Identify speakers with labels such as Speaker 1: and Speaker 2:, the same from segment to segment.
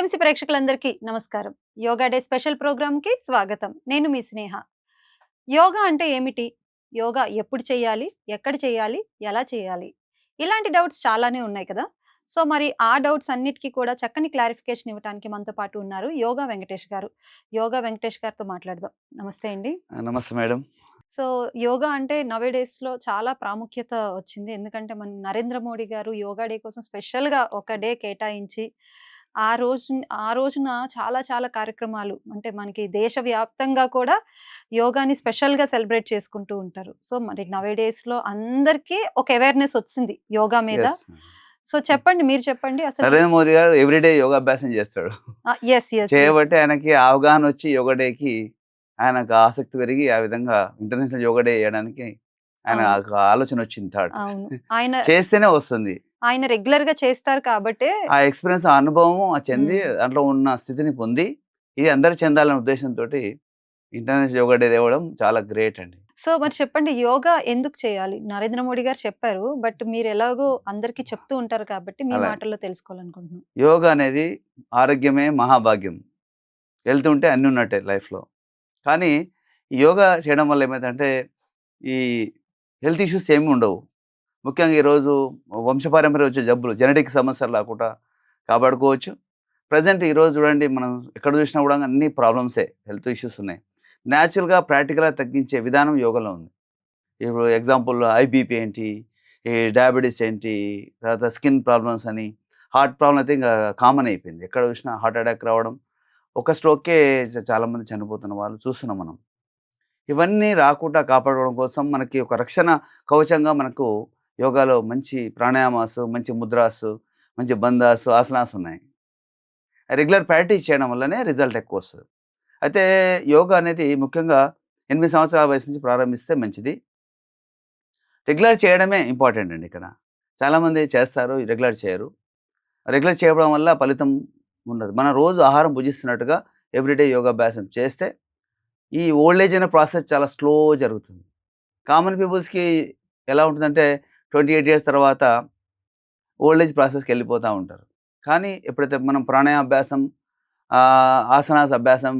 Speaker 1: TMC ప్రేక్షకులందరికీ నమస్కారం. Yoga day special ప్రోగ్రామ్కి స్వాగతం. నేను మీ స్నేహ. యోగా అంటే ఏమిటి? యోగా ఎప్పుడు చేయాలి? ఎక్కడ చేయాలి? ఎలా చేయాలి? ఇలాంటి డౌట్స్ చాలానే ఉన్నాయి కదా? సో మరి ఆ డౌట్స్ అన్నిటికీ కూడా చక్కని క్లారిఫికేషన్ ఇవ్వడానికి మనతో పాటు ఉన్నారు యోగా వెంకటేష్ గారు. యోగా వెంకటేష్ గారితో మాట్లాడదాం. నమస్తే అండి.
Speaker 2: నమస్తే మేడం.
Speaker 1: సో యోగా అంటే నవే డేస్లో చాలా ప్రాముఖ్యత వచ్చింది. ఎందుకంటే మన నరేంద్ర మోడీ గారు యోగా డే కోసం స్పెషల్గా ఒక డే కేటాయించి ఆ రోజు ఆ రోజున చాలా చాలా కార్యక్రమాలు. అంటే మనకి దేశవ్యాప్తంగా కూడా యోగాని స్పెషల్గా సెలబ్రేట్ చేసుకుంటూ ఉంటారు. సో మరి నవే డేస్లో అందరికీ ఒక అవేర్నెస్ వచ్చింది యోగా మీద. సో చెప్పండి మీరు చెప్పండి అసలు
Speaker 2: నరేంద్ర మోదీ గారు ఎవ్రీడే యోగాభ్యాసం చేస్తాడు.
Speaker 1: ఎస్ ఎస్
Speaker 2: చేయబట్టి ఆయనకి అవగాహన వచ్చి యోగా డేకి ఆయనకు ఆసక్తి పెరిగి ఆ విధంగా ఇంటర్నేషనల్ యోగా డే చేయడానికి ఆయన ఆలోచన వచ్చింది థాట్.
Speaker 1: ఆయన
Speaker 2: చేస్తేనే వస్తుంది.
Speaker 1: ఆయన రెగ్యులర్గా చేస్తారు కాబట్టి
Speaker 2: ఆ ఎక్స్పీరియన్స్ ఆ అనుభవం ఆ చెంది. దాంట్లో ఉన్న స్థితిని పొంది ఇది అందరు చెందాలనే ఉద్దేశంతో ఇంటర్నేషనల్ యోగా డే తేవడం చాలా గ్రేట్ అండి.
Speaker 1: సో మరి చెప్పండి యోగా ఎందుకు చేయాలి? నరేంద్ర మోడీ గారు చెప్పారు బట్ మీరు ఎలాగో అందరికీ చెప్తూ ఉంటారు కాబట్టి మీ
Speaker 2: అలాగే.
Speaker 1: మాటల్లో తెలుసుకోవాలనుకుంటున్నాను.
Speaker 2: యోగా అనేది ఆరోగ్యమే మహాభాగ్యం. వెళ్తుంటే అన్నీ ఉన్నట్టే లైఫ్లో. కానీ ఈ యోగా చేయడం వల్ల ఏమైందంటే ఈ హెల్త్ ఇష్యూస్ ఏమి ఉండవు. ముఖ్యంగా ఈరోజు వంశపారంపర్య వచ్చే జబ్బులు జెనెటిక్ సమస్యలు రాకుండా కాపాడుకోవచ్చు. ప్రజెంట్ ఈరోజు చూడండి మనం ఎక్కడ చూసినా కూడా అన్ని ప్రాబ్లమ్సే హెల్త్ ఇష్యూస్ ఉన్నాయి. న్యాచురల్గా ప్రాక్టికల్గా తగ్గించే విధానం యోగంలో ఉంది. ఇప్పుడు ఎగ్జాంపుల్ ఐబీపీ ఏంటి ఈ డయాబెటీస్ ఏంటి తర్వాత స్కిన్ ప్రాబ్లమ్స్ అని హార్ట్ ప్రాబ్లం అయితే ఇంకా కామన్ అయిపోయింది. ఎక్కడ చూసినా హార్ట్ అటాక్ రావడం ఒక స్ట్రోకే చాలామంది చనిపోతున్న వాళ్ళు చూస్తున్నాం మనం. ఇవన్నీ రాకుండా కాపాడుకోవడం కోసం మనకి ఒక రక్షణ కవచంగా మనకు యోగాలో మంచి ప్రాణాయామాసు మంచి ముద్రాసు మంచి బంధాసు ఆసనాస్ ఉన్నాయి. రెగ్యులర్ ప్రాక్టీస్ చేయడం వల్లనే రిజల్ట్ ఎక్కువ వస్తుంది అయితే యోగా అనేది ముఖ్యంగా ఎనిమిది సంవత్సరాల వయసు నుంచి ప్రారంభిస్తే మంచిది. రెగ్యులర్ చేయడమే ఇంపార్టెంట్ అండి ఇక్కడ. చాలామంది చేస్తారు రెగ్యులర్ చేయరు. రెగ్యులర్ చేయడం వల్ల ఫలితం ఉండదు. మన రోజు ఆహారం భుజిస్తున్నట్టుగా ఎవ్రీడే యోగాభ్యాసం చేస్తే ఈ ఓల్డ్ ఏజ్ అనే ప్రాసెస్ చాలా స్లో జరుగుతుంది. కామన్ పీపుల్స్కి ఎలా ఉంటుందంటే ట్వంటీ ఎయిట్ ఇయర్స్ తర్వాత ఓల్డ్ ఏజ్ ప్రాసెస్కి వెళ్ళిపోతూ ఉంటారు. కానీ ఎప్పుడైతే మనం ప్రాణాయాభ్యాసం ఆసనాస్ అభ్యాసం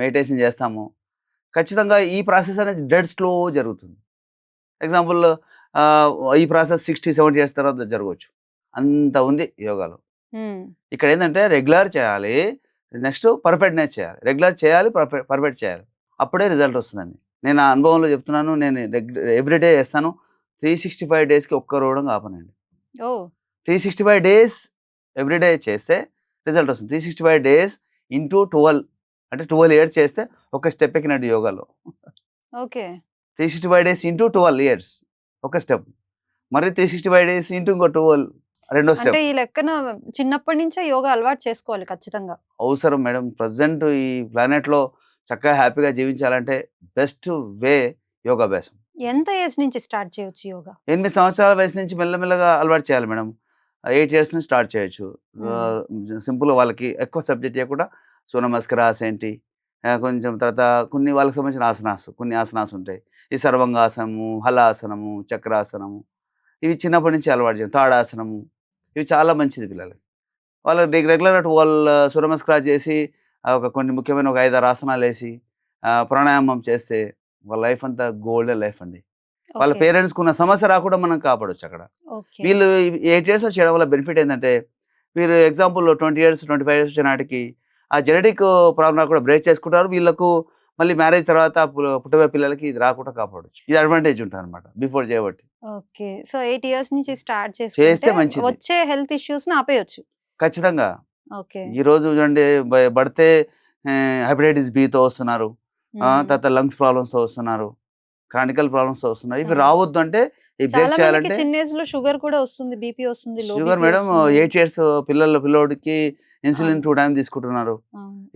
Speaker 2: మెడిటేషన్ చేస్తామో ఖచ్చితంగా ఈ ప్రాసెస్ అనేది డెడ్ స్లో జరుగుతుంది. ఎగ్జాంపుల్ ఈ ప్రాసెస్ సిక్స్టీ సెవెంటీ ఇయర్స్ తర్వాత జరగవచ్చు. అంత ఉంది యోగాలో. ఇక్కడ ఏంటంటే రెగ్యులర్ చేయాలి నెక్స్ట్ పర్ఫెక్ట్నెస్ చేయాలి. రెగ్యులర్ చేయాలి పర్ఫెక్ట్ పర్ఫెక్ట్ చేయాలి. అప్పుడే రిజల్ట్ వస్తుందండి. నేను అనుభవంలో చెప్తున్నాను నేను ఎవ్రీడే చేస్తాను. త్రీ సిక్స్టీ ఫైవ్ డేస్కి ఒక్క రోవడం కాపనండి. Three sixty five days everyday చేస్తే రిజల్ట్ వస్తుంది. Three sixty five days into twelve అంటే ట్వెల్వ్ ఇయర్స్ చేస్తే ఒక స్టెప్ ఎక్కినట్టు యోగాలో.
Speaker 1: Okay.
Speaker 2: Three sixty five days into twelve years ఒక స్టెప్ మరి three sixty five days into ఇంకో ట్వెల్వ్ రెండో స్టెప్
Speaker 1: ఈ లెక్కన చిన్నప్పటి నుంచే యోగా అలవాటు చేసుకోవాలి ఖచ్చితంగా.
Speaker 2: అవసరం మేడం. ప్రజెంట్ ఈ ప్లానెట్లో చక్కగా హ్యాపీగా జీవించాలంటే బెస్ట్ వే యోగాభ్యాసం.
Speaker 1: ఎంత ఏజ్ నుంచి స్టార్ట్ చేయొచ్చు యోగా?
Speaker 2: ఎనిమిది సంవత్సరాల వయసు నుంచి మెల్లమెల్లగా అలవాటు చేయాలి మేడం. ఎయిట్ ఇయర్స్ నుంచి స్టార్ట్ చేయొచ్చు. సింపుల్గా వాళ్ళకి ఎక్కువ సబ్జెక్ట్ చేయకుండా సూర్య నమస్కారాస్ ఏంటి కొంచెం తర్వాత కొన్ని వాళ్ళకి సంబంధించిన ఆసనాస్ కొన్ని ఆసనాస్ ఉంటాయి. ఈ సర్వంగాసనము హలాసనము చక్రాసనము ఇవి చిన్నప్పటి నుంచి అలవాటు చేయాలి. తాడాసనము ఇవి చాలా మంచిది పిల్లలకి. వాళ్ళు రెగ్యులర్ వాళ్ళు సూర్య చేసి ఒక కొన్ని ముఖ్యమైన ఒక ఐదారు ఆసనాలు వేసి ప్రాణాయామం చేస్తే వాళ్ళ లైఫ్ అంతా గోల్డెన్ లైఫ్ అండి. వాళ్ళ
Speaker 1: ఓకే,
Speaker 2: పేరెంట్స్కి ఉన్న సమస్య రాకుండా మనం కాపాడొచ్చు అక్కడ. వీళ్ళు ఎయిట్ ఇయర్స్ చేయడం వల్ల బెనిఫిట్ ఏంటంటే మీరు example twenty years twenty five years నాటికి ఆ జెనెటిక్ ప్రాబ్లం కూడా బ్రేక్ చేసుకుంటారు. వీళ్ళకు మళ్ళీ మ్యారేజ్ తర్వాత పుట్టబోయే పిల్లలకి ఇది రాకుండా కాపాడొచ్చు. ఇది అడ్వాంటేజ్ ఉంటుంది అనమాట బిఫోర్ చేయబట్టి.
Speaker 1: ఓకే. సో ఎయిట్ ఇయర్స్ నుంచి స్టార్ట్
Speaker 2: చేస్తే మంచిది.
Speaker 1: వచ్చే హెల్త్ ఇష్యూస్ ఆపేయొచ్చు.
Speaker 2: ఖచ్చితంగా.
Speaker 1: ఓకే.
Speaker 2: ఈ రోజు చూడండి పడితే హెపటైటిస్ బితో వస్తున్నారు. తర్వాత లంగ్స్ ప్రాబ్లమ్స్తో వస్తున్నారు క్రానికల్ ప్రాబ్లమ్స్తో వస్తున్నారు ఇవి. రావద్దు అంటే ఈ
Speaker 1: చాలా
Speaker 2: బ్రేక్
Speaker 1: మందికి
Speaker 2: చేయాలంటే
Speaker 1: చిన్న ఏజ్లో షుగర్ కూడా వస్తుంది బీపీ వస్తుంది
Speaker 2: షుగర్ మేడం. ఎయిట్ ఇయర్స్ పిల్లల పిల్లోడికి ఇన్సులిన్. టూ టైమ్స్ తీసుకుంటున్నారు.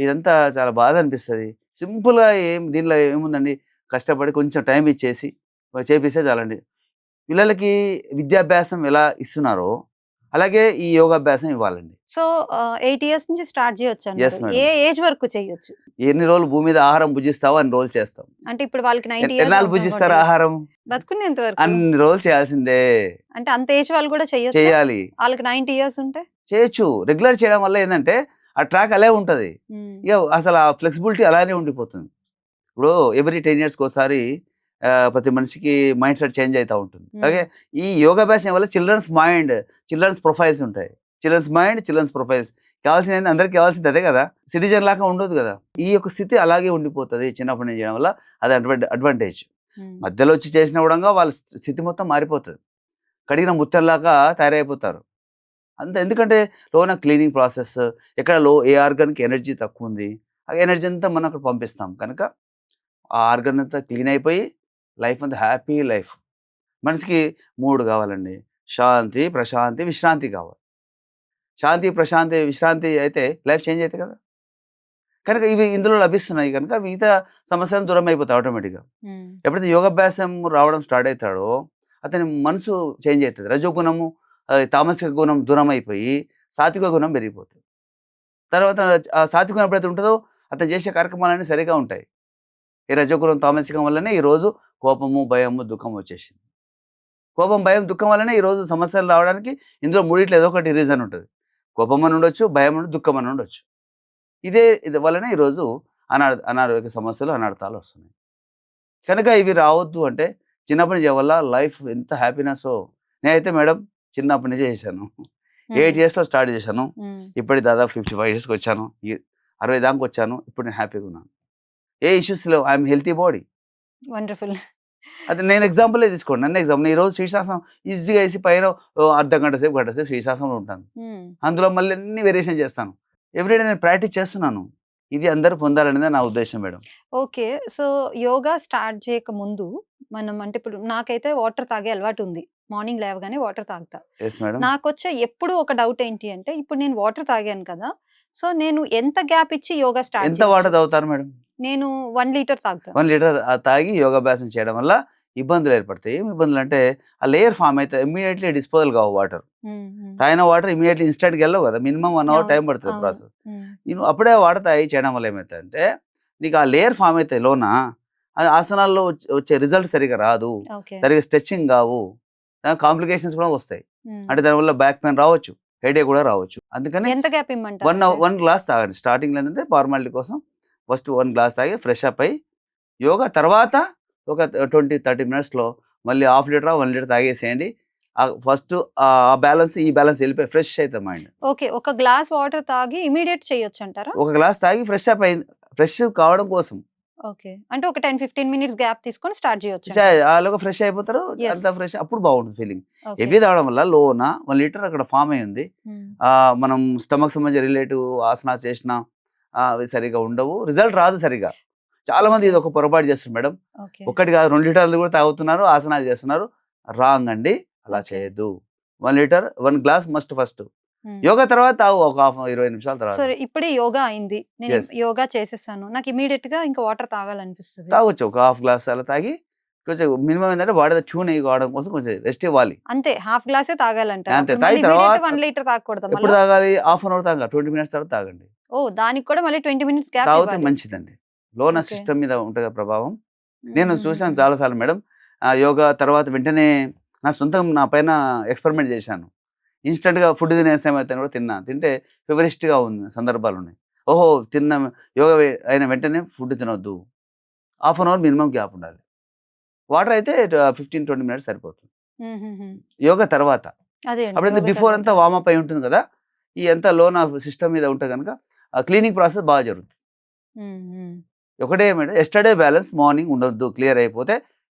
Speaker 2: ఇదంతా చాలా బాధ అనిపిస్తుంది సింపుల్గా ఏం దీనిలో ఏముందండి కష్టపడి కొంచెం టైం ఇచ్చేసి చేపిస్తే చాలండి పిల్లలకి విద్యాభ్యాసం ఎలా ఇస్తున్నారో అలాగే ఈ యోగాభ్యాసం ఇవ్వాలండి.
Speaker 1: సో ఎయిట్ ఇయర్స్ నుంచి స్టార్ట్ చేయొచ్చు. ఏ ఏజ్ వరకు చేయొచ్చు?
Speaker 2: ఎన్ని రోజులు భూమి మీద ఆహారం భుజిస్తావో అన్ని రోజులు చేస్తాం.
Speaker 1: అంటే ఇప్పుడు వాళ్ళకి నైన్టీ
Speaker 2: ఎన్నాళ్ళు భుజిస్తారు ఆహారం?
Speaker 1: బతుకునేంత వరకు?
Speaker 2: అన్ని రోజులు చేయాల్సిందే.
Speaker 1: అంటే అంత ఏజ్ వాళ్ళు కూడా చేయొచ్చు?
Speaker 2: చేయాలి.
Speaker 1: వాళ్ళకి నైన్టీ ఇయర్స్ ఉంటే?
Speaker 2: చేయొచ్చు. రెగ్యులర్ చేయడం వల్ల ఏంటంటే ఆ ట్రాక్ అలాగే ఉంటుంది. ఇక అసలు ఆ ఫ్లెక్సిబిలిటీ అలానే ఉండిపోతుంది. ఇప్పుడు ఎవ్రీ టెన్ ఇయర్స్కి ఒకసారి ప్రతి మనిషికి మైండ్ సెట్ చేంజ్ అవుతూ ఉంటుంది. అలాగే ఈ యోగాభ్యాసం వల్ల చిల్డ్రన్స్ మైండ్ చిల్డ్రన్స్ ప్రొఫైల్స్ ఉంటాయి. Children's mind children's profiles. కావాల్సింది? అందరికీ కావాల్సింది అదే కదా? సిటిజన్ లాగా ఉండదు కదా? ఈ యొక్క స్థితి అలాగే ఉండిపోతుంది చిన్నప్పటి నుంచి చేయడం వల్ల అది అడ్వాంటే అడ్వాంటేజ్. మధ్యలో వచ్చి చేసిన కూడా వాళ్ళ స్థితి మొత్తం మారిపోతుంది. కడిగిన ముత్యంలాగా తయారైపోతారు. అంత ఎందుకంటే లోన క్లీనింగ్ ప్రాసెస్ ఎక్కడ లో ఏ ఆర్గన్కి ఎనర్జీ తక్కువ ఉంది ఆ ఎనర్జీ అంతా మనం అక్కడ పంపిస్తాం. కనుక ఆ ఆర్గన్ అంతా క్లీన్ అయిపోయి లైఫ్ అంతా హ్యాపీ లైఫ్. మనిషికి మూడు కావాలండి. శాంతి ప్రశాంతి విశ్రాంతి కావాలి. శాంతి ప్రశాంతి విశ్రాంతి అయితే లైఫ్ చేంజ్ అవుతుంది కదా. కనుక ఇవి ఇందులో లభిస్తున్నాయి కనుక మిగతా సమస్యలు దూరం అయిపోతాయి ఆటోమేటిక్గా. ఎప్పుడైతే యోగాభ్యాసం రావడం స్టార్ట్ అవుతాడో అతని మనసు చేంజ్ అవుతుంది రజోగుణము తామసిక గుణం దూరం అయిపోయి సాత్విక గుణం పెరిగిపోతుంది. తర్వాత సాత్విక గుణం ఎప్పుడైతే ఉంటుందో అతను చేసే కార్యక్రమాలన్నీ సరిగా ఉంటాయి. ఈ రజోగుణం తామసికం వల్లనే ఈరోజు కోపము భయము దుఃఖం వచ్చేసింది. కోపం భయం దుఃఖం వల్లనే ఈరోజు సమస్యలు రావడానికి ఇందులో మూడిట్లో ఏదో ఒకటి రీజన్ ఉంటుంది. కోపం అని ఉండొచ్చు భయం అని దుఃఖం అని ఉండొచ్చు. ఇదే ఇది వల్లనే ఈరోజు అనా అనారోగ్య సమస్యలు అనర్థాలు వస్తున్నాయి. కనుక ఇవి రావద్దు అంటే చిన్నప్పటి నుంచి వల్ల లైఫ్ ఎంత హ్యాపీనెస్ నేనైతే మేడం చిన్నప్పటి నుంచే చేశాను. ఎయిట్. ఇయర్స్లో స్టార్ట్ చేశాను. ఇప్పటి దాదాపు ఫిఫ్టీ ఫైవ్ ఇయర్స్కి వచ్చాను. ఈ అరవై దాకా వచ్చాను. ఇప్పుడు నేను హ్యాపీగా ఉన్నాను. ఏ ఇష్యూస్ లేవు ఐఎమ్ హెల్తీ బాడీ
Speaker 1: వండర్ఫుల్.
Speaker 2: అది నేను ఎగ్జాంపులే తీసుకోండి నన్ను ఎగ్జాంపుల్ ఈ రోజు శీర్షాసనం ఈజీగా వేసి పైన అర్ధ గంట సేపు గంట సేపు శీర్షాసనంలో ఉంటాను. అందులో మళ్ళీ అన్ని వేరియేషన్ చేస్తాను ఎవ్రీడే నేను ప్రాక్టీస్ చేస్తున్నాను ఇది అందరూ పొందాలనేది నా ఉద్దేశం మేడం
Speaker 1: ఓకే. సో, యోగా స్టార్ట్ చేయక ముందు మనం అంటే ఇప్పుడు నాకైతే వాటర్ తాగే అలవాటు ఉంది. మార్నింగ్ లేవగానే వాటర్ తాగుతా.
Speaker 2: మేడం
Speaker 1: నాకొచ్చే ఎప్పుడు ఒక డౌట్ ఏంటి అంటే ఇప్పుడు నేను వాటర్ తాగాను కదా! సో, నేను ఎంత గ్యాప్ ఇచ్చి యోగా స్టార్ట్
Speaker 2: ఎంత వాటర్? తాగుతారు మేడం
Speaker 1: నేను 1 లీటర్ తాగుతా.
Speaker 2: వన్ లీటర్ తాగి యోగాభ్యాసం చేయడం వల్ల ఇబ్బందులు ఏర్పడతాయి ఏం ఇబ్బందులు అంటే ఆ లేయర్ ఫామ్ అయితే ఇమీడియట్లీ డిస్పోజల్ కావు వాటర్. తాగిన వాటర్ ఇమీడియట్లీ ఇన్స్టెంట్కి వెళ్ళవు కదా మినిమం వన్ అవర్. టైం పడుతుంది. ప్రాసెస్. నేను అప్పుడే వాటర్ తాగి చేయడం వల్ల ఏమవుతుందంటే నీకు ఆ లేయర్ ఫామ్ అయితే లోన ఆసనాల్లో వచ్చే- రిజల్ట్ సరిగా రాదు. సరిగా స్ట్రెచ్చింగ్ కావు కాంప్లికేషన్స్ కూడా వస్తాయి. అంటే దానివల్ల బ్యాక్ పెయిన్ రావచ్చు హెడేక్ కూడా రావచ్చు అందుకని
Speaker 1: ఎంత గ్యాప్ ఇమ్మంటారు?
Speaker 2: వన్? వన్ గ్లాస్ తాగండి స్టార్టింగ్లో ఏంటంటే ఫార్మాలిటీ కోసం ఫస్ట్ వన్ గ్లాస్ తాగి ఫ్రెష్ అప్ అయ్యి యోగా తర్వాత ఒక ట్వంటీ థర్టీ మినిట్స్లో మళ్ళీ హాఫ్ లీటర్ వన్ లీటర్ తాగేసేయండి ఫస్ట్ ఆ బ్యాలెన్స్ ఈ బ్యాలెన్స్ వెళ్ళిపోయి ఫ్రెష్ అవుతుంది మైండ్
Speaker 1: ఓకే. ఒక గ్లాస్ వాటర్ తాగి ఇమ్మీడియేట్ చేయొచ్చంటారా?
Speaker 2: ఒక గ్లాస్ తాగి ఫ్రెష్ అప్ అయింది ఫ్రెష్ కావడం కోసం
Speaker 1: ఓకే. అంటే ఒక 10, 15 మినిట్స్ గ్యాప్ తీసుకొని స్టార్ట్ చేయొచ్చు.
Speaker 2: వాళ్ళగా ఫ్రెష్ అయిపోతారు. అంతా ఫ్రెష్ అప్పుడు బాగుంటుంది ఫీలింగ్. హెవీ తాగడం వల్ల లోన వన్ లీటర్ అక్కడ ఫామ్ అయి ఉంది
Speaker 1: హ్మ్.
Speaker 2: ఆ, మనం స్టమక్ సంబంధించిన రిలేటివ్ ఆసనాలు చేసినా అవి సరిగా ఉండవు రిజల్ట్ రాదు సరిగా చాలా మంది ఇది ఒక పొరపాటు చేస్తారు మేడం. ఒకటి కాదు రెండు లీటర్లు కూడా తాగుతున్నారు ఆసనాలు చేస్తున్నారు రాంగ్ అండి అలా. చేయొద్దు one litre one glass must first. Yoga తర్వాత తాగు ఒక హాఫ్ ఇరవై నిమిషాల తర్వాత
Speaker 1: సరే ఇప్పుడే యోగా అయింది. నేను. యోగా చేసేసాను. నాకు ఇమ్మీడియేట్‌గా ఇంకా వాటర్ తాగాలనిపిస్తది.
Speaker 2: తాగొచ్చు ఒక హాఫ్ గ్లాస్ అలా తాగి కొంచెం మినిమం ఏంటంటే బాడీ చూన్ అయ్యి కావడం కోసం కొంచెం రెస్ట్ ఇవ్వాలి
Speaker 1: అంతే హాఫ్ గ్లాసే తాగాలంటారా?
Speaker 2: అంతే. తాగిన
Speaker 1: ఇమ్మీడియేట్
Speaker 2: తర్వాత
Speaker 1: 1 లీటర్ తాగకూడదా
Speaker 2: ఎప్పుడు? తాగాలి హాఫ్ అన్ అవర్ తాగా ట్వంటీ మినిట్స్ తర్వాత తాగండి
Speaker 1: ఓహ్! దానికి కూడా మళ్ళీ 20 మినిట్స్ గ్యాప్
Speaker 2: తాగితే. మంచిదండి లోన. సిస్టమ్ మీద ఉంటుంది ప్రభావం నేను చూశాను. చాలాసార్లు మేడం ఆ యోగా తర్వాత వెంటనే నా సొంతం నా పైన ఎక్స్పెరిమెంట్ చేశాను ఇన్స్టెంట్గా ఫుడ్ తినేస్తే ఏమైతే కూడా తిన్నా తింటే ఫేవరెస్ట్గా ఉంది సందర్భాలు ఉన్నాయి ఓహో తిన్న యోగా అయిన వెంటనే ఫుడ్ తినొద్దు half an hour minimum gap ఉండాలి వాటర్ అయితే ఫిఫ్టీన్ ట్వంటీ మినిట్స్ సరిపోతుంది. యోగా తర్వాత
Speaker 1: అదే అండి.
Speaker 2: అప్పుడు
Speaker 1: యోగా
Speaker 2: బిఫోర్. అంతా వామప్ అయి ఉంటుంది కదా ఈ అంతా లోన సిస్టమ్ మీద ఉంటే కనుక క్లీనింగ్ ప్రాసెస్ బాగా జరుగుతుంది. ఒకటే మేడం ఎస్టర్డే బ్యాలెన్స్ మార్నింగ్ ఉండొద్దు క్లియర్ అయిపోతే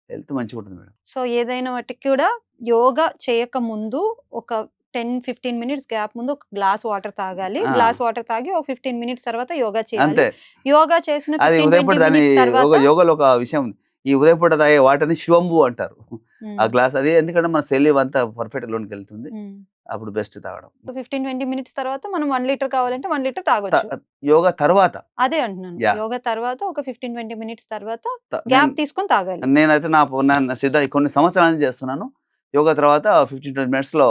Speaker 2: హెల్త్ మంచిగా ఉంటుంది మేడం
Speaker 1: సో ఏదైనా వాటికి కూడా యోగా చేయక ముందు ఒక 10, 15 మినిట్స్ గ్యాప్ ముందు ఒక గ్లాస్ వాటర్ తాగాలి.
Speaker 2: ఆ.
Speaker 1: గ్లాస్ వాటర్ తాగి ఒక 15 మినిట్స్ తర్వాత యోగా చేయాలి.
Speaker 2: అంతే
Speaker 1: యోగా చేసిన
Speaker 2: అది
Speaker 1: 15,
Speaker 2: ఉదయం పూట
Speaker 1: 20
Speaker 2: దాని యోగలో ఒక విషయం ఉంది ఈ ఉదయం పూట తాగే వాటర్ని శివంబు అంటారు. ఆ గ్లాస్ అది ఎందుకంటే మన సెల్ అంతా పర్ఫెక్ట్ లోనికి వెళ్తుంది. అప్పుడు బెస్ట్ తాగడం
Speaker 1: 15, 20 మినిట్స్ తర్వాత మనం 1 లీటర్ కావాలంటే 1 లీటర్ తాగొచ్చు.
Speaker 2: యోగా తర్వాత
Speaker 1: అదే అంటున్నాను. యోగా తర్వాత ఒక 15, 20 మినిట్స్ తర్వాత గ్యాప్ తీసుకొని తాగాలి.
Speaker 2: నేనైతే నా నా సిద్ధ కొన్ని సంవత్సరాల నుంచి చేస్తున్నాను యోగా తర్వాత ఫిఫ్టీన్ ట్వంటీ మినిట్స్లో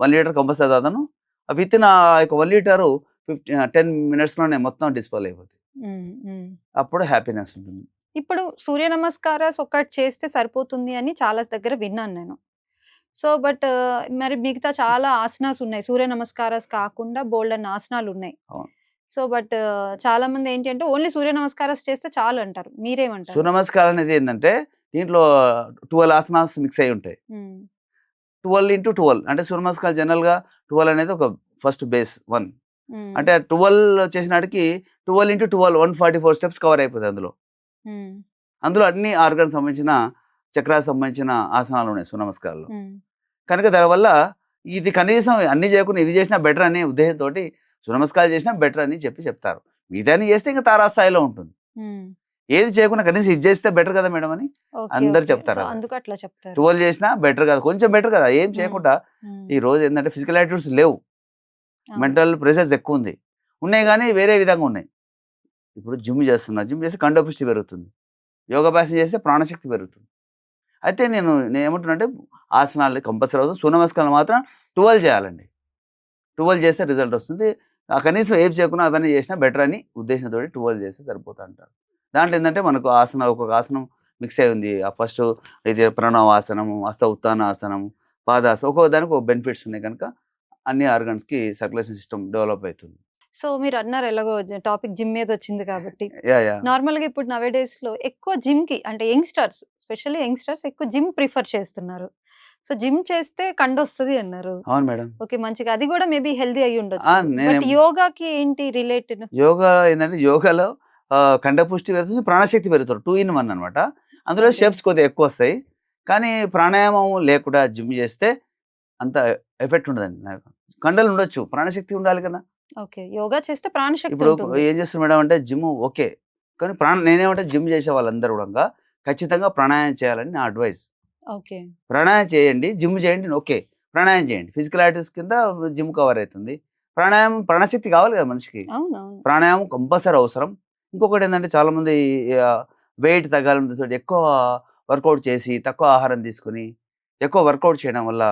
Speaker 2: వన్ లీటర్ కంపల్సరీ తాగుతాను విత్ ఇన్ ఆ యొక్క వన్ లీటరు ఫిఫ్టీ టెన్ మినిట్స్లోనే మొత్తం డిస్పోల్ అయిపోతుంది. అప్పుడు హ్యాపీనెస్ ఉంటుంది
Speaker 1: ఇప్పుడు సూర్య నమస్కారాస్ ఒక్కటి చేస్తే సరిపోతుంది అని చాలా దగ్గర విన్నాను నేను. సో బట్ మరి మిగతా చాలా ఆసనాస్ ఉన్నాయి. సూర్య నమస్కారాస్ కాకుండా బోలెడన్ని ఆసనాలు ఉన్నాయి. సో బట్ చాలా మంది ఏంటి అంటే ఓన్లీ సూర్య నమస్కారాలు చేస్తే చాలు అంటారు. మీరేమంటారు?
Speaker 2: సూర్యనమస్కారం అనేది ఏంటంటే దీంట్లో ట్వెల్వ్ ఆసనాస్ మిక్స్ అయి ఉంటాయి. ట్వెల్వ్ ఇంటూ ట్వెల్వ్ అంటే సూర్యనమస్కారం జనరల్గా ట్వెల్వ్ అనేది ఒక ఫస్ట్ బేస్ వన్. అంటే twelve చేసినాటికి twelve into twelve one forty four steps cover అయిపోతాయి అందులో. అందులో అన్ని ఆర్గన్ సంబంధించిన చక్రాలకు సంబంధించిన ఆసనాలు ఉన్నాయి. సూర్యనమస్కారాలు
Speaker 1: ఉమ్,
Speaker 2: కనుక దానివల్ల ఇది కనీసం అన్ని చేయకుండా ఇవి చేసినా బెటర్ అనే ఉద్దేశంతో సూర్యనమస్కారాలు చేసినా బెటర్ అని చెప్పి చెప్తారు. మిగతాన్ని చేస్తే ఇంకా తారాస్థాయిలో ఉంటుంది. ఏది చేయకుండా కనీసం ఇది చేస్తే బెటర్ కదా మేడం అని అందరు. చెప్తారు ట్వెల్వ్ చేసినా బెటర్ కదా. కొంచెం బెటర్ కదా. ఏం చేయకుండా ఈ రోజు ఏంటంటే ఫిజికల్ యాక్టివిటీస్ లేవు. మెంటల్ ప్రెషర్స్ ఎక్కువ ఉంది. ఉన్నాయి కానీ వేరే విధంగా ఉన్నాయి. ఇప్పుడు జిమ్ చేస్తున్నా. జిమ్ చేస్తే కండపుష్టి పెరుగుతుంది. యోగాభ్యాసం చేస్తే ప్రాణశక్తి పెరుగుతుంది. అయితే నేను నేను ఏమంటున్నా అంటే ఆసనాలు కంపల్సరీ అవుతుంది సూర్యనమస్కారాలు మాత్రం ట్వెల్వ్ చేయాలండి. ట్వెల్వ్ చేస్తే రిజల్ట్ వస్తుంది. కనీసం ఏం చేయకుండా అవన్నీ చేసినా బెటర్ అని ఉద్దేశంతో ట్వెల్వ్ చేస్తే సరిపోతా అంటారు. దాంట్లో ఏంటంటే మనకు ఆసనం ఒక్కొక్క ఆసనం మిక్స్ అయి ఉంది. ఆ ఫస్ట్ ఇది ప్రణవాసనము హస్త ఉత్తానాసనము పాదాసనం ఒక్కొక్క దానికి ఒక బెనిఫిట్స్ ఉన్నాయి కనుక అన్ని ఆర్గన్స్కి సర్క్యులేషన్ సిస్టమ్ డెవలప్ అవుతుంది.
Speaker 1: సో మీరు అన్నారు ఎలాగో టాపిక్ జిమ్ మీద వచ్చింది కాబట్టి. నార్మల్గా ఇప్పుడు నవే డేస్లో ఎక్కువ జిమ్కి అంటే యంగ్స్టర్స్ స్పెషల్లీ యంగ్స్టర్స్ ఎక్కువ జిమ్ ప్రిఫర్ చేస్తున్నారు. సో జిమ్ చేస్తే కండొస్తుంది అన్నారు.
Speaker 2: అవును మేడం.
Speaker 1: ఓకే మంచిగా. అది కూడా మేబీ హెల్దీ అయి ఉండొచ్చు.
Speaker 2: నేనేం-
Speaker 1: యోగాకి ఏంటి రిలేటెడ్?
Speaker 2: యోగా ఏంటంటే యోగాలో కండపుష్టి పెరుగుతుంది ప్రాణశక్తి పెరుగుతుంది. టూ ఇన్ వన్ అనమాట అందులో. షేప్స్ కొద్దిగా ఎక్కువ వస్తాయి. కానీ ప్రాణాయామం లేకుండా జిమ్ చేస్తే అంత ఎఫెక్ట్ ఉండదండి నాకు. కండలు ఉండొచ్చు ప్రాణశక్తి ఉండాలి కదా.
Speaker 1: ఓకే. యోగా చేస్తే ప్రాణశక్తి
Speaker 2: ఇప్పుడు ఏం చేస్తారు మేడం అంటే జిమ్ ఓకే. కానీ ప్రాణ నేనేమంటే జిమ్ చేసే వాళ్ళందరూ కూడా ఖచ్చితంగా ప్రాణాయామం చేయాలని నా అడ్వైస్.
Speaker 1: ఓకే.
Speaker 2: ప్రాణాయామం చేయండి జిమ్ చేయండి ఓకే. ప్రాణాయామం చేయండి. ఫిజికల్ యాక్టివిటీస్ కింద జిమ్ కవర్ అవుతుంది. ప్రాణాయామం ప్రాణశక్తి కావాలి కదా మనిషికి. ప్రాణాయామం కంపల్సరీ అవసరం. ఇంకొకటి ఏంటంటే చాలామంది వెయిట్ తగ్గాలంటే ఎక్కువ వర్కౌట్ చేసి తక్కువ ఆహారం తీసుకుని ఎక్కువ వర్కౌట్ చేయడం వల్ల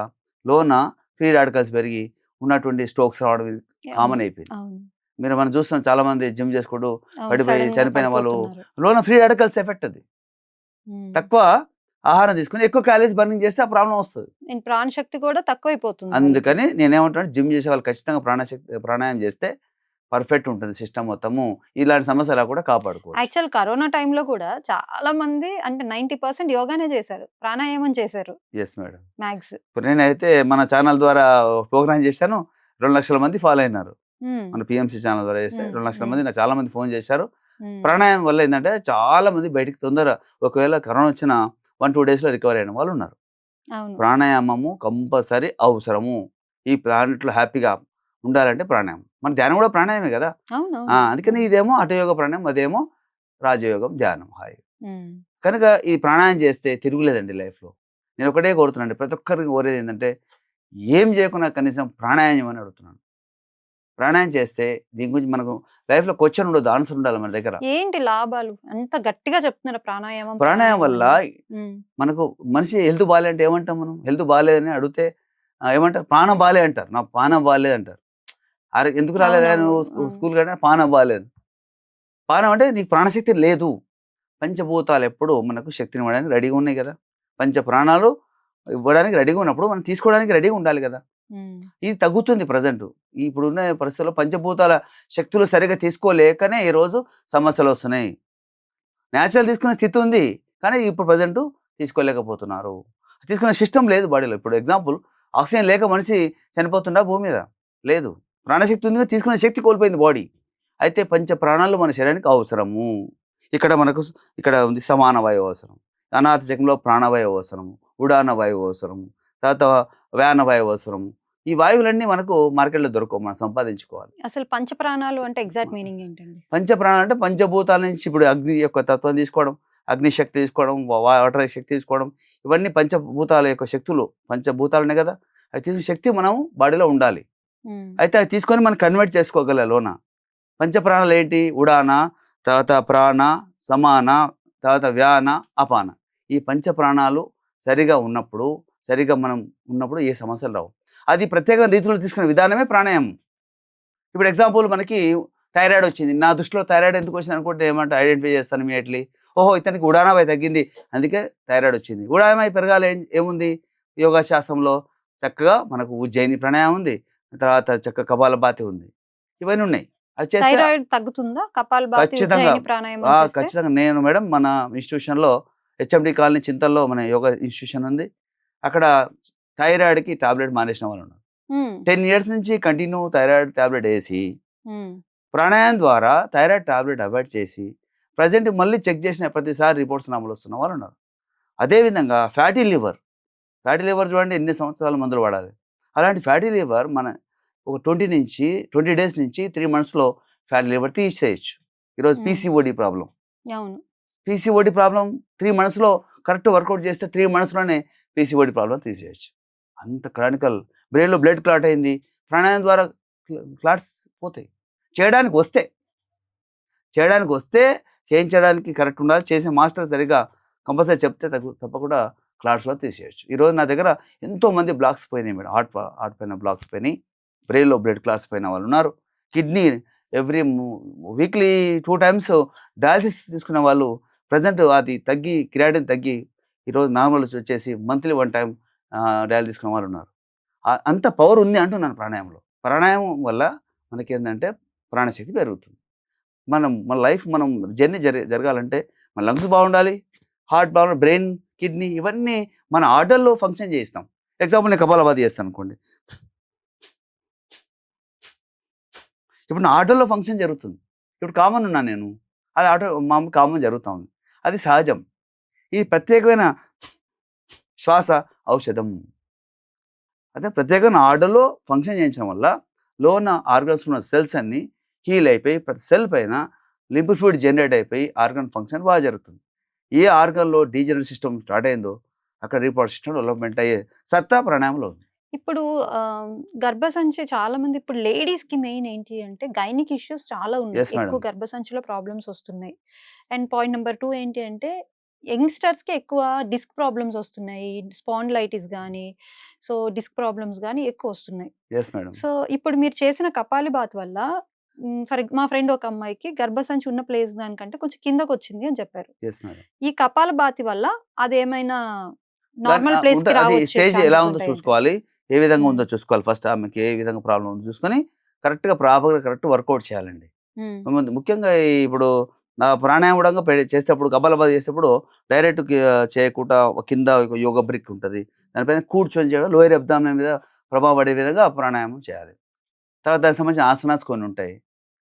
Speaker 2: లోన ఫ్రీ రాడికల్స్ పెరిగి ఉన్నటువంటి స్ట్రోక్స్ రావడం కామన్ అయిపోయింది. మీరు మనం చూస్తున్నాం చాలా మంది జిమ్ చేసుకుంటూ పడిపోయి చనిపోయిన వాళ్ళు. లోన ఫ్రీ రాడికల్స్ ఎఫెక్ట్ అది. తక్కువ ఆహారం తీసుకుని ఎక్కువ క్యాలరీస్ బర్నింగ్ చేస్తే ఆ ప్రాబ్లం వస్తుంది.
Speaker 1: ప్రాణశక్తి కూడా తక్కువైపోతుంది
Speaker 2: అందుకని నేనేమంటాను జిమ్ చేసే వాళ్ళు ఖచ్చితంగా ప్రాణశక్తి ప్రాణాయామం చేస్తే పర్ఫెక్ట్ ఉంటుంది సిస్టమ్ మొత్తము. ఇలాంటి సమస్యలు కూడా కాపాడుకోవచ్చు.
Speaker 1: యాక్చువల్ కరోనా టైంలో కూడా చాలా మంది అంటే నైన్టీ పర్సెంట్ యోగానే చేశారు. ప్రాణాయామం చేశారు.
Speaker 2: Yes madam.
Speaker 1: మ్యాక్స్
Speaker 2: ఇప్పుడు నేనైతే మన ఛానల్ ద్వారా ప్రోగ్రామ్ చేశాను. రెండు లక్షల మంది ఫాలో అయినారు. మన పిఎంసి ఛానల్ ద్వారా చేస్తే
Speaker 1: మ్మ్,
Speaker 2: రెండు లక్షల. మంది నాకు చాలా మంది ఫోన్ చేశారు. ప్రాణాయామం వల్ల ఏంటంటే చాలా మంది బయటికి తొందర ఒకవేళ కరోనా వచ్చిన వన్ టూ డేస్లో రికవర్ అయిన వాళ్ళు ఉన్నారు. ప్రాణాయామము కంపల్సరీ అవసరము. ఈ ప్లానెట్లో హ్యాపీగా ఉండాలంటే ప్రాణాయామం. మన ధ్యానం కూడా ప్రాణాయామే కదా! అందుకని ఇదేమో అటయోగ ప్రాణాయామం అదేమో రాజయోగం ధ్యానం హాయి. కనుక ఈ ప్రాణాయామం చేస్తే తిరుగులేదండి లైఫ్లో. నేను ఒకటే కోరుతున్నాను ప్రతి ఒక్కరికి కోరేది ఏంటంటే ఏం చేయకుండా కనీసం ప్రాణాయామం అని అడుగుతున్నాను. ప్రాణాయామం చేస్తే దీని గురించి మనకు లైఫ్లో క్వశ్చన్ ఉండదు ఆన్సర్ ఉండాలి మన దగ్గర.
Speaker 1: ఏంటి లాభాలు? అంత గట్టిగా చెప్తున్నారు ప్రాణాయామం
Speaker 2: ప్రాణాయామం వల్ల. మనకు మనిషి హెల్త్ బాగాలే అంటే ఏమంటాం మనం? హెల్త్ బాగాలేదని అడిగితే ఏమంటారు? ప్రాణం బాగాలే అంటారు నా పానం బాగాలేదు అంటారు అరే ఎందుకు రాలేదా? నువ్వు. స్కూల్ కానీ పానం బాగాలేదు పానం అంటే నీకు ప్రాణశక్తి లేదు. పంచభూతాలు ఎప్పుడు మనకు శక్తిని ఇవ్వడానికి రెడీగా ఉన్నాయి కదా. పంచ ప్రాణాలు ఇవ్వడానికి రెడీగా ఉన్నప్పుడు మనం తీసుకోవడానికి రెడీగా ఉండాలి కదా. ఇది తగ్గుతుంది ప్రజెంట్. ఇప్పుడున్న పరిస్థితుల్లో పంచభూతాల శక్తులు సరిగా తీసుకోలేకనే ఈరోజు సమస్యలు వస్తున్నాయి. న్యాచురల్ తీసుకునే స్థితి ఉంది కానీ ఇప్పుడు ప్రజెంట్ తీసుకోలేకపోతున్నారు. తీసుకునే సిస్టమ్ లేదు బాడీలో. ఇప్పుడు ఎగ్జాంపుల్ ఆక్సిజన్ లేక మనిషి చనిపోతుండా భూమి మీద? లేదు. ప్రాణశక్తి ఉంది కానీ తీసుకునే శక్తి కోల్పోయింది బాడీ అయితే పంచ ప్రాణాలు మన శరీరానికి అవసరము. ఇక్కడ మనకు ఇక్కడ ఉంది సమాన వాయువు అవసరం. అనాథ చక్రంలో ప్రాణవాయువు అవసరము. ఉడాన వాయువు అవసరము. తర్వాత వ్యాన వాయువు అవసరము. ఈ వాయువులన్నీ మనకు మార్కెట్లో దొరకవు మనం సంపాదించుకోవాలి.
Speaker 1: అసలు పంచ ప్రాణాలు అంటే ఎగ్జాక్ట్ మీనింగ్ ఏంటండి?
Speaker 2: పంచ ప్రాణాలు అంటే పంచభూతాల నుంచి ఇప్పుడు అగ్ని యొక్క తత్వం తీసుకోవడం అగ్ని శక్తి తీసుకోవడం వాటర్ శక్తి తీసుకోవడం ఇవన్నీ పంచభూతాల యొక్క శక్తులు. పంచభూతాలు ఉన్నాయి కదా. అవి తీసుకునే శక్తి మనం బాడీలో ఉండాలి. అయితే అవి తీసుకొని మనం కన్వర్ట్ చేసుకోగల లోన. పంచప్రాణాలు ఏంటి? ఉడాన తర్వాత ప్రాణ సమాన తర్వాత వ్యాన అపాన. ఈ పంచ ప్రాణాలు సరిగా ఉన్నప్పుడు సరిగా మనం ఉన్నప్పుడు ఏ సమస్యలు రావు. అది ప్రత్యేక రీతిలో తీసుకునే విధానమే ప్రాణాయామం. ఇప్పుడు ఎగ్జాంపుల్ మనకి థైరాయిడ్ వచ్చింది. నా దృష్టిలో థైరాయిడ్ ఎందుకు వచ్చింది అనుకుంటే ఏమంటే ఐడెంటిఫై చేస్తాను ఇమీడియట్లీ. ఓహో ఇతనికి ఉడానామై తగ్గింది. అందుకే థైరాయిడ్ వచ్చింది. ఉడానామై పెరగాలి ఏముంది? యోగా శాస్త్రంలో చక్కగా మనకు ఉజ్జయిని ప్రాణాయామం ఉంది. తర్వాత చక్క కపాలభాతి ఉంది. ఇవన్నీ ఉన్నాయి. అది చేస్తే
Speaker 1: థైరాయిడ్ తగ్గుతుందా? కపాలభాతి
Speaker 2: ఖచ్చితంగా. నేను మేడం మన ఇన్స్టిట్యూషన్లో హెచ్ఎండి కాలనీ చింతల్లో మన యోగా ఇన్స్టిట్యూషన్ ఉంది. అక్కడ థైరాయిడ్కి టాబ్లెట్ మానేసిన వాళ్ళు ఉన్నారు టెన్ ఇయర్స్ నుంచి కంటిన్యూ థైరాయిడ్ టాబ్లెట్ వేసి ప్రాణాయామం ద్వారా థైరాయిడ్ టాబ్లెట్ అవాయిడ్ చేసి ప్రజెంట్ మళ్ళీ చెక్ చేసిన ప్రతిసారి రిపోర్ట్స్ అమలు వస్తున్న వాళ్ళు ఉన్నారు అదేవిధంగా ఫ్యాటీ లివర్. ఫ్యాటీ లివర్ చూడండి ఎన్ని సంవత్సరాల మందులు వాడాలి? అలాంటి ఫ్యాటీ లివర్ మన ఒక ట్వంటీ నుంచి ట్వంటీ డేస్ నుంచి త్రీ మంత్స్లో ఫ్యాటీ లివర్ తీసేయచ్చు. ఈరోజు. పీసీఓడి ప్రాబ్లం
Speaker 1: అవును.
Speaker 2: పీసీఓడి ప్రాబ్లం త్రీ మంత్స్లో కరెక్ట్ వర్కౌట్ చేస్తే త్రీ మంత్స్లోనే పీసీఓడి ప్రాబ్లం తీసేయచ్చు. అంత క్రానికల్ బ్రెయిన్లో బ్లడ్ క్లాట్ అయింది ప్రాణాయామం ద్వారా క్లాట్స్ పోతాయి. చేయడానికి వస్తే చేయడానికి వస్తే చేయించడానికి కరెక్ట్ ఉండాలి చేసే మాస్టర్ సరిగా కంపల్సరీ చెప్తే తగ్గు తప్పకుండా క్లాట్స్లో తీసేయచ్చు. ఈరోజు నా దగ్గర ఎంతోమంది బ్లాక్స్ పోయినాయి మేడం. హార్ట్ హార్ట్ పైన బ్లాక్స్ పోయినాయి. బ్రెయిన్లో బ్లడ్ క్లాట్స్ పోయిన వాళ్ళు ఉన్నారు. Kidney every weekly two times dialysis తీసుకునే వాళ్ళు ప్రజెంట్ అది తగ్గి క్రియాడిన్ తగ్గి ఈరోజు నార్మల్ వచ్చేసి మంత్లీ వన్ టైం డయాలి తీసుకునే వాళ్ళు ఉన్నారు. అంత పవర్ ఉంది అంటున్నాను ప్రాణాయామంలో. ప్రాణాయామం వల్ల మనకి ఏంటంటే ప్రాణశక్తి పెరుగుతుంది. మనం మన లైఫ్ మనం జర్నీ జరగాలంటే మన లంగ్స్ బాగుండాలి హార్ట్ బాగుండాలి బ్రెయిన్ కిడ్నీ ఇవన్నీ మన ఆర్డర్లో ఫంక్షన్ చేయిస్తాం. ఎగ్జాంపుల్ నేను కపాలబాద్ చేస్తాను అనుకోండి. ఇప్పుడు నా ఆర్డర్లో ఫంక్షన్ జరుగుతుంది. ఇప్పుడు కామన్ ఉన్నా నేను. అది ఆటో మామూలు కామన్ జరుగుతూ ఉంది. అది సహజం. ఈ ప్రత్యేకమైన శ్వాస ఔషధం. అదే ప్రత్యేకమైన ఆర్డర్లో ఫంక్షన్ చేయించడం వల్ల లో ఉన్న ఆర్గన్స్ ఉన్న సెల్స్ అన్నీ హీల్ అయిపోయి ప్రతి సెల్ పైన లింప్ ఫ్లూయిడ్ జనరేట్ అయిపోయి ఆర్గన్ ఫంక్షన్ బాగా జరుగుతుంది. ఏ ఆర్గన్లో డీజనరల్ సిస్టమ్ స్టార్ట్ అయిందో అక్కడ రిపోర్ట్ సిస్టమ్ డెవలప్మెంట్ అయ్యే సత్తా ప్రాణాయామంలో ఉంది.
Speaker 1: ఇప్పుడు గర్భసంచి చాలా మంది ఇప్పుడు లేడీస్కి మెయిన్ ఏంటి అంటే గైనిక్ ఇష్యూస్ చాలా ఉన్నాయి. ఎక్కువ గర్భసంచిలో ప్రాబ్లమ్స్ వస్తున్నాయి. అండ్ పాయింట్ నెంబర్ టూ ఏంటి అంటే యంగ్స్టర్స్కి ఎక్కువ డిస్క్ ప్రాబ్లమ్స్ వస్తున్నాయి. స్పాండ్లైటిస్ కానీ సో డిస్క్ ప్రాబ్లమ్స్ కానీ ఎక్కువ వస్తున్నాయి. సో ఇప్పుడు మీరు చేసిన కపాలి బాత్ వల్ల ఫర్ మా ఫ్రెండ్ ఒక అమ్మాయికి గర్భసంచి ఉన్న ప్లేస్ దానికంటే కొంచెం కిందకు వచ్చింది అని చెప్పారు. ఈ కపాల బాతి వల్ల అదేమైనా నార్మల్
Speaker 2: దాని-
Speaker 1: ప్లేస్
Speaker 2: అది స్టేజ్ ఎలా ఉందో చూసుకోవాలి. ఏ విధంగా ఉందో చూసుకోవాలి. ఫస్ట్ ఆమెకి ఏ విధంగా ప్రాబ్లం ఉందో చూసుకొని కరెక్ట్గా ప్రాపర్గా కరెక్ట్ వర్కౌట్ చేయాలండి. ముఖ్యంగా ఇప్పుడు నా ప్రాణాయామం కూడా పె- చేసేటప్పుడు కపాలబాద్ చేసేటప్పుడు డైరెక్ట్ చేయకుండా కింద యోగా బ్రిక్ ఉంటుంది. దానిపైన కూర్చొని చేయడం లోయర్ అబ్దామిన మీద ప్రభావం పడే విధంగా ప్రాణాయామం చేయాలి. తర్వాత దానికి సంబంధించిన ఆసనాస్ కొన్ని ఉంటాయి.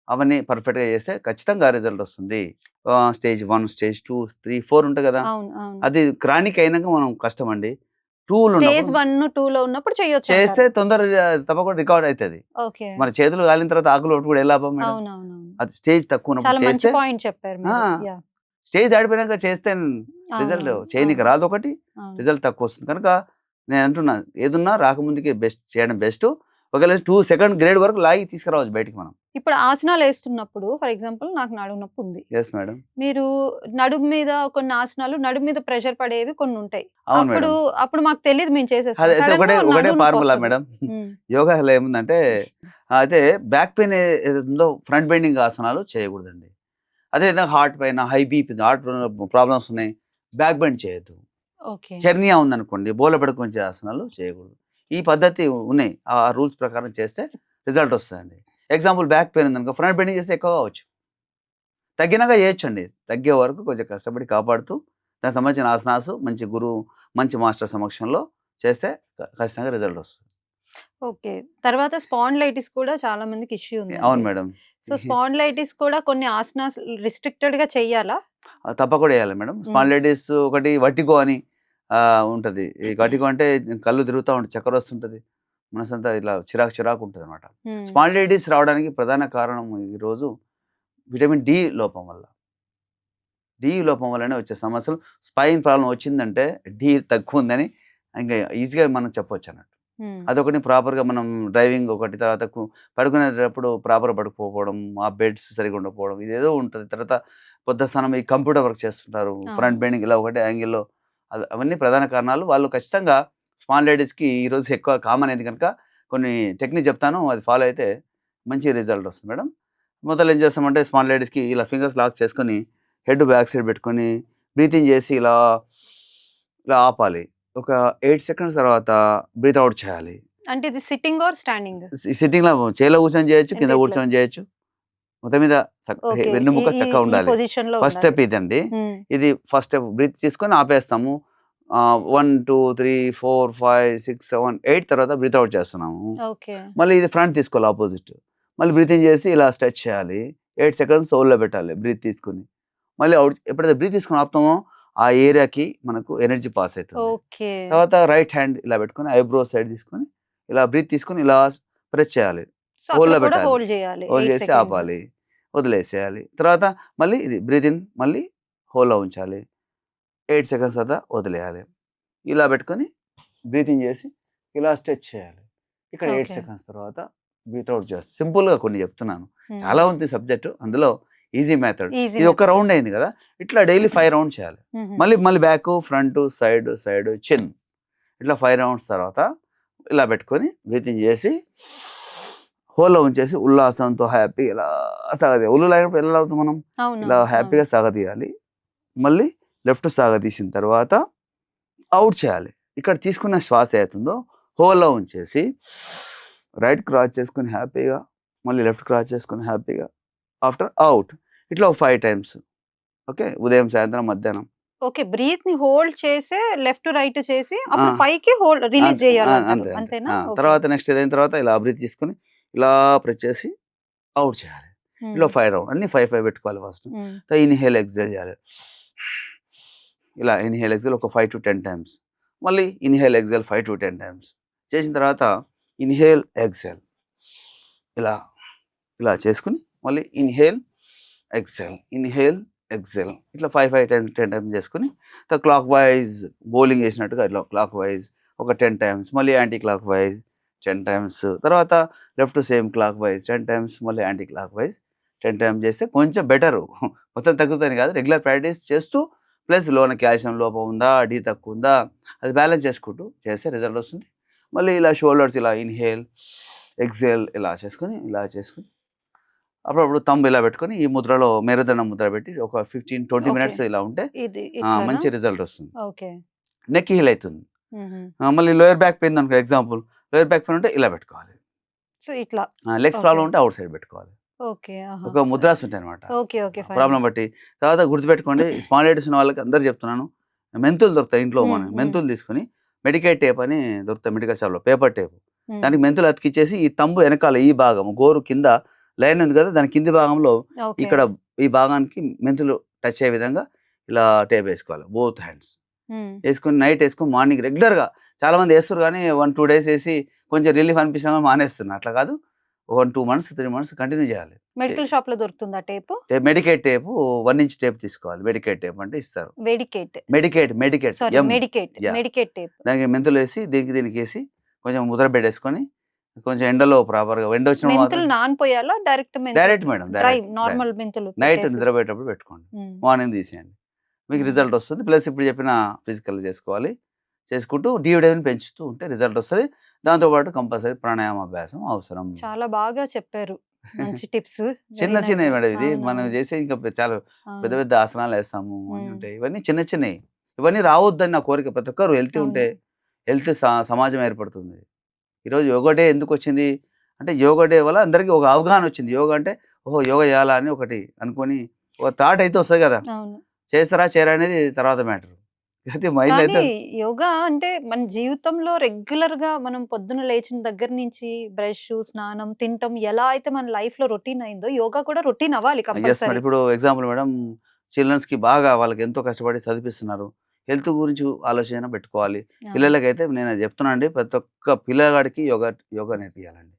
Speaker 2: అవన్నీ పర్ఫెక్ట్గా చేస్తే ఖచ్చితంగా రిజల్ట్ వస్తుంది. Stage one stage two three four ఉంటాయి కదా? అది క్రానిక్ అయినాక మనం కష్టం అండి
Speaker 1: స్టేజ్ వన్ టూ లో ఉన్నప్పుడు చేయొచ్చు
Speaker 2: చేస్తే తొందరగా తప్పకుండా రికార్డ్ అవుతుంది మన చేతులు కాలిన తర్వాత ఆకులు ఒకటి కూడా ఎలా అది స్టేజ్ తక్కువ
Speaker 1: పాయింట్ చెప్పారు.
Speaker 2: స్టేజ్ దాడిపోయినాక చేస్తే రిజల్ట్ చేయనికి రాదు ఒకటి. రిజల్ట్ తక్కువ వస్తుంది. కనుక నేను అంటున్నా ఏదున్నా రాకముందుకే బెస్ట్ చేయడం బెస్ట్ ఒకవేళ టూ సెకండ్ గ్రేడ్ వరకు లాగి తీసుకురావచ్చు బయటికి మనం.
Speaker 1: ఇప్పుడు ఆసనాలు వేస్తున్నప్పుడు ఫర్ ఎగ్జాంపుల్ నాకు నడుము నొప్పి ఉంది.
Speaker 2: ఎస్ మేడం
Speaker 1: మీరు నడుము మీద కొన్ని ఆసనాలు నడుము మీద ప్రెషర్ పడేవి కొన్ని ఉంటాయి. అప్పుడు అప్పుడు మాకు తెలియదు మేము చేసేస్తాం.
Speaker 2: ఒకటే ఒకటే ఫార్ములా. మేడం. యోగాలో ఏముందంటే అయితే బ్యాక్ పెయిన్ ఏదో ఫ్రంట్ బెండింగ్ ఆసనాలు చేయకూడదండి. అదేవిధంగా హార్ట్ పైన హై బీపీ హార్ట్ ప్రాబ్లమ్స్ ఉన్నాయి బ్యాక్ బెండ్ చేయొద్దు.
Speaker 1: ఓకే.
Speaker 2: హెర్నియా ఉందనుకోండి బోల పడుకొని ఆసనాలు చేయకూడదు. ఈ పద్ధతి ఉన్నాయి. ఆ రూల్స్ ప్రకారం చేస్తే రిజల్ట్ వస్తుందండి ఎగ్జాంపుల్ బ్యాక్ పెయిన్ ఉందనుకో ఫ్రంట్ బెండింగ్ చేస్తే ఎక్కువ కావచ్చు. తగ్గినాక చేయొచ్చండి. తగ్గే వరకు కొంచెం కష్టపడి కాపాడుతూ దానికి సంబంధించిన ఆసనాసు మంచి గురువు మంచి మాస్టర్ సమక్షంలో చేస్తే ఖచ్చితంగా రిజల్ట్ వస్తుంది.
Speaker 1: ఓకే. తర్వాత స్పాండ్లైటిస్ కూడా చాలా మందికి ఇష్యూ ఉంది
Speaker 2: అవును మేడం.
Speaker 1: సో స్పాండ్లైటిస్ కూడా కొన్ని ఆసనాస్ రిస్ట్రిక్టెడ్గా చెయ్యాలా
Speaker 2: ఆ, తప్పకుండా వేయాలి మేడం. స్పాండిలైటిస్ ఒకటి వటిగో అని ఉంటది. ఈ వటిగో అంటే కళ్ళు తిరుగుతూ ఉంటుంది చక్కెర వస్తుంటది. మనసంతా ఇలా చిరాకు చిరాకు ఉంటుంది అనమాట స్పాండిలైటిస్ రావడానికి ప్రధాన కారణం ఈరోజు విటమిన్ డి లోపం వల్ల. డి లోపం వల్లనే వచ్చే సమస్యలు. స్పైన్ ప్రాబ్లం వచ్చిందంటే డి తక్కువ ఉందని ఇంకా ఈజీగా మనం చెప్పొచ్చు అన్నట్టు అదొకటి ప్రాపర్గా మనం డ్రైవింగ్ ఒకటి తర్వాత పడుకునేటప్పుడు ప్రాపర్ పడుకోకపోవడం ఆ బెడ్స్ సరిగా ఉండకపోవడం ఇదేదో ఉంటుంది. తర్వాత పొద్దు స్నానం ఈ కంప్యూటర్ వర్క్ చేస్తుంటారు ఫ్రంట్. బెండింగ్ ఇలా ఒకటే యాంగిల్లో అవన్నీ ప్రధాన కారణాలు. వాళ్ళు ఖచ్చితంగా స్మాల్ లేడీస్కి ఈరోజు ఎక్కువ కామన్ అయింది కనుక కొన్ని టెక్నిక్ చెప్తాను అది ఫాలో అయితే మంచి రిజల్ట్ వస్తుంది మేడం. మొదలు ఏం చేస్తామంటే స్మాల్ లేడీస్కి ఇలా ఫింగర్స్ లాక్ చేసుకొని హెడ్ బ్యాక్ సైడ్ పెట్టుకొని బ్రీతింగ్ చేసి ఇలా ఇలా ఆపాలి. ఒక ఎయిట్ సెకండ్స్ తర్వాత బ్రీత్ అవుట్ చేయాలి.
Speaker 1: అంటే ఇది సిట్టింగ్ ఆర్ స్టాండింగ్?
Speaker 2: సిట్టింగ్లో చైర్లో కూర్చొని చేయొచ్చు కింద. కూర్చొని చేయొచ్చు. మొత్తం మీద వెన్నుముక చక్కగా ఉండాలి.
Speaker 1: లో
Speaker 2: ఫస్ట్ స్టెప్ ఇదండి. ఇది ఫస్ట్ స్టెప్ బ్రీత్ తీసుకొని ఆపేస్తాము. One two three four five six seven eight తర్వాత బ్రీత్ అవుట్ చేస్తున్నాము. మళ్ళీ ఇది ఫ్రంట్ తీసుకోవాలి ఆపోజిట్ మళ్ళీ బ్రీతింగ్ చేసి ఇలా స్ట్రెచ్ చేయాలి. ఎయిట్ సెకండ్స్ సోల్లో పెట్టాలి బ్రీత్ తీసుకుని. మళ్ళీ అవుట్ ఎప్పుడైతే బ్రీత్ తీసుకుని ఆపుతామో ఆ ఏరియాకి మనకు ఎనర్జీ పాస్ అవుతుంది. తర్వాత రైట్ హ్యాండ్ ఇలా పెట్టుకొని ఐబ్రో సైడ్ తీసుకొని ఇలా బ్రీత్ తీసుకొని ఇలా ప్రెస్ చేయాలి.
Speaker 1: సో అక్కడ
Speaker 2: లో
Speaker 1: కూడా
Speaker 2: పెట్టాలి.
Speaker 1: eight
Speaker 2: చేసి. ఆపాలి వదిలేసేయాలి. తర్వాత మళ్ళీ ఇది బ్రీత్ ఇన్ మళ్ళీ హోల్లో ఉంచాలి. ఎయిట్ సెకండ్స్ తర్వాత వదిలేయాలి. ఇలా పెట్టుకొని బ్రీతింగ్ చేసి ఇలా స్ట్రెచ్ చేయాలి. ఇక్కడ ఎయిట్. సెకండ్స్ తర్వాత అవుట్ చేస్తాం సింపుల్గా కొన్ని చెప్తున్నాను. చాలా ఉంది సబ్జెక్ట్ అందులో ఈజీ మెథడ్. ఇది ఒక. రౌండ్ అయింది కదా ఇట్లా డైలీ ఫైవ్ రౌండ్ చేయాలి. మళ్ళీ మళ్ళీ బ్యాక్ ఫ్రంట్ సైడ్ సైడ్ చిన్ ఇట్లా ఫైవ్ రౌండ్స్ తర్వాత ఇలా పెట్టుకొని బ్రీతింగ్ చేసి హోల్లో ఉంచేసి ఉల్లాసంతో హ్యాపీ ఇలా సాగదీయాలి ఉల్లు అయినప్పుడు ఎలా అవుతుంది మనం? ఇలా హ్యాపీగా సాగదీయాలి మళ్ళీ లెఫ్ట్ సాగదీసిన తర్వాత అవుట్ చేయాలి. ఇక్కడ తీసుకున్న శ్వాస అవుతుందో హోల్లో ఉంచేసి రైట్ క్రాస్ చేసుకుని హ్యాపీగా మళ్ళీ లెఫ్ట్ క్రాస్ చేసుకుని హ్యాపీగా ఆఫ్టర్ అవుట్. ఇట్లా ఫైవ్ టైమ్స్. ఓకే? ఉదయం సాయంత్రం మధ్యాహ్నం.
Speaker 1: ఓకే. బ్రీత్ని హోల్డ్ చేసి లెఫ్ట్ రైట్ చేసి అప్పుడు. పైకి హోల్డ్ రిలీజ్ చేయాలి. అంతేనా.
Speaker 2: తర్వాత నెక్స్ట్ ఏదైన తర్వాత ఇలా బ్రీత్ తీసుకుని ఇలా ప్రెస్ చేసి అవుట్ చేయాలి. ఇలా ఫైవ్ రౌండ్ అన్ని ఫైవ్ ఫైవ్ పెట్టుకోవాలి ఫస్ట్. ఇన్హేల్ ఎక్సెల్ చేయాలి. ఇలా ఇన్హేల్ ఎక్సెల్ ఒక ఫైవ్ టు టెన్ టైమ్స్ మళ్ళీ inhale exhale five to ten times చేసిన తర్వాత ఇన్హేల్ ఎక్సెల్. ఇలా ఇలా చేసుకుని మళ్ళీ ఇన్హేల్ ఎక్సెల్ ఇన్హేల్ ఎక్సెల్. ఇట్లా five five ten ten times చేసుకుని క్లాక్ వైజ్ బౌలింగ్ చేసినట్టుగా ఇట్లా క్లాక్ వైజ్ ఒక టెన్ టైమ్స్ మళ్ళీ anti clock wise ten times తర్వాత left same clockwise ten times మళ్ళీ anti clock wise ten times చేస్తే కొంచెం బెటరు మొత్తం తగ్గుతుంది కాదు రెగ్యులర్ ప్రాక్టీస్ చేస్తూ ప్లస్ లోన కాల్షియం లోపం ఉందా డీ తక్కువ ఉందా అది బ్యాలెన్స్ చేసుకుంటూ చేస్తే రిజల్ట్ వస్తుంది మళ్ళీ ఇలా షోల్డర్స్ ఇలా ఇన్హేల్ ఎక్సేల్ ఇలా చేసుకొని ఇలా చేసుకొని అప్పుడప్పుడు తంబు ఇలా పెట్టుకొని ఈ ముద్రలో మెరుదన్న ముద్ర పెట్టి ఒక ఫిఫ్టీన్ ట్వంటీ. మినిట్స్ ఇలా ఉంటే? మంచి రిజల్ట్ వస్తుంది
Speaker 1: ఓకే
Speaker 2: నెక్ హీల్ అవుతుంది మళ్ళీ లోయర్ బ్యాక్ పెయిన్ అనుకో ఎగ్జాంపుల్ లోయర్ బ్యాక్ పెయిన్ ఉంటే ఇలా పెట్టుకోవాలి
Speaker 1: సో ఇట్లా
Speaker 2: లెగ్స్ ప్రాబ్లం. ఉంటే అవుట్ సైడ్ పెట్టుకోవాలి. ఒక ముద్రాస్ ఉంటాయి అనమాట
Speaker 1: ఓకే ఓకే. fine.
Speaker 2: ప్రాబ్లం బట్టి. తర్వాత గుర్తుపెట్టుకోండి స్పాండిలైటిస్ ఉన్న వాళ్ళకి అందరు చెప్తున్నాను. మెంతులు దొరుకుతాయి ఇంట్లో మనం. మెంతులు తీసుకుని మెడికేట్ టేప్ అని దొరుకుతాయి మెడికల్ షాప్లో. Paper tape. దానికి మెంతులు అతికిచ్చేసి ఈ తంబు వెనకాల ఈ భాగం గోరు కింద లైన్ ఉంది కదా దాని కింది భాగంలో. ఇక్కడ ఈ భాగానికి మెంతులు టచ్ అయ్యే విధంగా ఇలా టేప్ వేసుకోవాలి. Both hands. వేసుకుని నైట్ వేసుకుని మార్నింగ్ రెగ్యులర్గా చాలా మంది వేస్తారు కానీ వన్ టూ డేస్ వేసి కొంచెం రిలీఫ్ అనిపించినా కానీ మానేస్తున్నారు. అట్లా కాదు. One two months three months continue చేయాలి.
Speaker 1: మెడికల్ షాప్లో దొరుకుతుందా tape?
Speaker 2: Tape medicate tape one inch tape తీసుకోవాలి. మెడికేట్ టేప్ అంటే ఇస్తారు. Medicate. Medicate
Speaker 1: medicate
Speaker 2: Yeah.
Speaker 1: Medicate tape.
Speaker 2: దానికి మెంతులు వేసి దీనికి దీనికి వేసి కొంచెం ముద్ర పెట్టేసుకొని కొంచెం ఎండలో ప్రాపర్గా ఎండ వచ్చిన
Speaker 1: మెంతులు నానిపోయాలా? డైరెక్ట్
Speaker 2: డైరెక్ట్ మేడం
Speaker 1: నార్మల్ మెంతులు
Speaker 2: నైట్. నిద్రపోయేటప్పుడు పెట్టుకోండి. మార్నింగ్ తీసేయండి. మీకు. రిజల్ట్ వస్తుంది. ప్లస్ ఇప్పుడు చెప్పిన ఫిజికల్ చేసుకోవాలి. చేసుకుంటూ డివిడెన్ పెంచుతూ ఉంటే రిజల్ట్ వస్తుంది. దాంతోపాటు కంపల్సరీ ప్రాణాయామ అభ్యాసం అవసరం.
Speaker 1: చాలా బాగా చెప్పారు. మంచి టిప్స్
Speaker 2: చిన్న చిన్నవి మేడం ఇది. మనం చేసే ఇంకా చాలా పెద్ద పెద్ద ఆసనాలు వేస్తాము. ఉంటాయి. ఇవన్నీ చిన్న చిన్నవి. ఇవన్నీ రావద్దని నా కోరిక. ప్రతి ఒక్కరు హెల్తీ ఉంటే హెల్త్ సమాజం ఏర్పడుతుంది. ఈరోజు యోగా డే ఎందుకు వచ్చింది? అంటే యోగా డే వల్ల అందరికీ ఒక అవగాహన వచ్చింది. యోగా అంటే ఓహో యోగా చేయాలా అని ఒకటి అనుకొని ఒక థాట్ అయితే వస్తుంది కదా! చేస్తారా? చేయరా అనేది తర్వాత మ్యాటర్. అయితే మైండ్ అయితే
Speaker 1: కానీ యోగా అంటే మన జీవితంలో రెగ్యులర్గా మనం పొద్దున లేచిన దగ్గర నుంచి బ్రష్ స్నానం తింటం ఎలా అయితే మన లైఫ్లో రొటీన్ అయిందో యోగా కూడా రొటీన్ అవ్వాలి
Speaker 2: ఎస్
Speaker 1: కంపల్సరీ.
Speaker 2: మేడం ఇప్పుడు ఎగ్జాంపుల్ మేడం చిల్డ్రన్స్కి బాగా వాళ్ళకి ఎంతో కష్టపడి చదివిస్తున్నారు హెల్త్ గురించి ఆలోచన పెట్టుకోవాలి. పిల్లలకైతే నేను అది చెప్తున్నా అండి ప్రతి ఒక్క పిల్లగాడికి యోగా యోగా నేర్పియాలండి